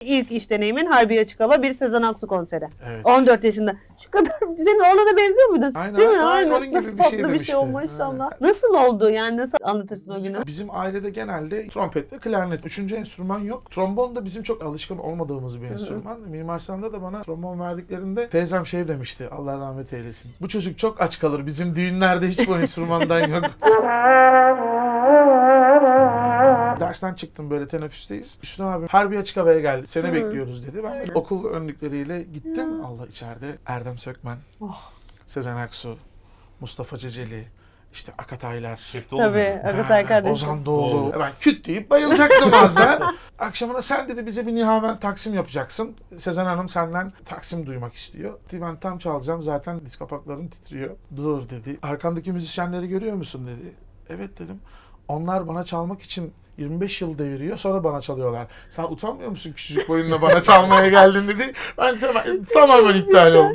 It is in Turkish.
İlk iş deneyimin Harbi Açık Hava bir Sezen Aksu konseri. Evet. 14 yaşında. Şu kadar senin oğlana benziyor muydu? Aynen, Değil mi? aynen, Aynen. Nasıl bir tatlı şey bir şey o maşallah. Aynen. Nasıl oldu yani nasıl anlatırsın o günü? Bizim ailede genelde trompet ve klarnet. Üçüncü enstrüman yok. Trombon da bizim çok alışkın olmadığımız bir enstrüman. Mimar Sinan'da da bana trombon verdiklerinde teyzem şey demişti. Allah rahmet eylesin. Bu çocuk çok aç kalır. Bizim düğünlerde hiç bu enstrümandan yok. Dersten çıktım böyle teneffüsteyiz. Hüsnü abi Harbi Açık Hava'ya geldi. Seni bekliyoruz dedi. Ben böyle okul önlükleriyle gittim. Allah içeride Erdem Sökmen, Oh. Sezen Aksu, Mustafa Ceceli, işte Akataylar. Dolu Tabii mu? Agatay kardeşim. Ozan Doğulu. Doğulu. Ben küt deyip bayılacaktım az da. Akşamına sen dedi bize bir Nihaven Taksim yapacaksın. Sezen Hanım senden Taksim duymak istiyor. Dedi, Ben tam çalacağım zaten diz kapaklarım titriyor. Dur dedi. Arkandaki müzisyenleri görüyor musun dedi. Evet dedim. Onlar bana çalmak için 25 yıl deviriyor sonra bana çalıyorlar. Sen utanmıyor musun küçücük boyunla bana çalmaya geldin dedi. Ben tamamen iptal oldum.